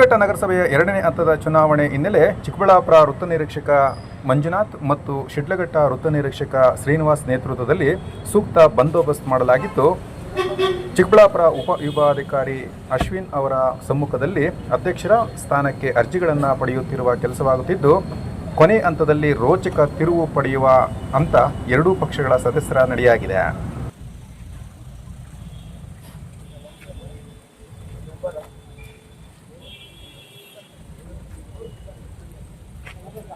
ಶಿಡ್ಲಘಟ್ಟ ನಗರಸಭೆಯ ಎರಡನೇ ಹಂತದ ಚುನಾವಣೆ ಹಿನ್ನೆಲೆ ಚಿಕ್ಕಬಳ್ಳಾಪುರ ವೃತ್ತ ನಿರೀಕ್ಷಕ ಮಂಜುನಾಥ್ ಮತ್ತು ಶಿಡ್ಲಘಟ್ಟ ವೃತ್ತ ನಿರೀಕ್ಷಕ ಶ್ರೀನಿವಾಸ್ ನೇತೃತ್ವದಲ್ಲಿ ಸೂಕ್ತ ಬಂದೋಬಸ್ತ್ ಮಾಡಲಾಗಿದ್ದು ಚಿಕ್ಕಬಳ್ಳಾಪುರ ಉಪ ವಿಭಾಗಾಧಿಕಾರಿ ಅಶ್ವಿನ್ ಅವರ ಸಮ್ಮುಖದಲ್ಲಿ ಅಧ್ಯಕ್ಷರ ಸ್ಥಾನಕ್ಕೆ ಅರ್ಜಿಗಳನ್ನು ಪಡೆಯುತ್ತಿರುವ ಕೆಲಸವಾಗುತ್ತಿದ್ದು, ಕೊನೆ ಹಂತದಲ್ಲಿ ರೋಚಕ ತಿರುವು ಪಡೆಯುವ ಹಂತ ಎರಡೂ ಪಕ್ಷಗಳ ಸದಸ್ಯರ ನಡೆಯಾಗಿದೆ.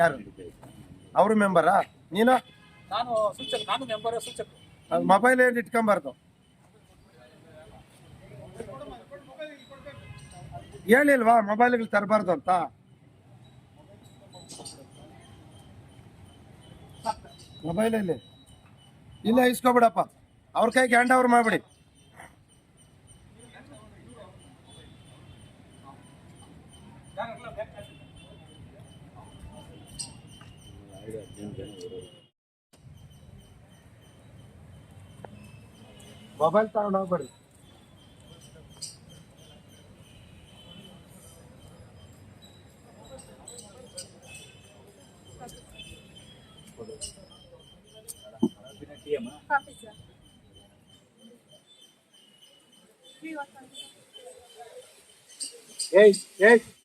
ಯಾರು? ಅವರು ಮೆಂಬರಾ ನೀನು? ನಾನು ಸೂಚಕ ನಾನು ಮೆಂಬರ್ ಸೂಚಕ. ಮೊಬೈಲ್ ಏನು ಇಟ್ಕೊಂಬಾರ್ದು. ಹೇಳಿಲ್ವಾ ಮೊಬೈಲ್ಗಳು ತರಬಾರ್ದು ಅಂತ? ಮೊಬೈಲಲ್ಲಿ ಇಲ್ಲ ಇಸ್ಕೊಬಿಡಪ್ಪ. ಅವ್ರ ಕೈಗೆ ಹ್ಯಾಂಡ್ ಓವರ್ ಮಾಡ್ಬಿಡಿ. ಮೊಬೈಲ್ ತಗೊಂಡು ಹೋಗ್ಬೇಡಿ Copy, sir. ಏಯ್ ಏಯ್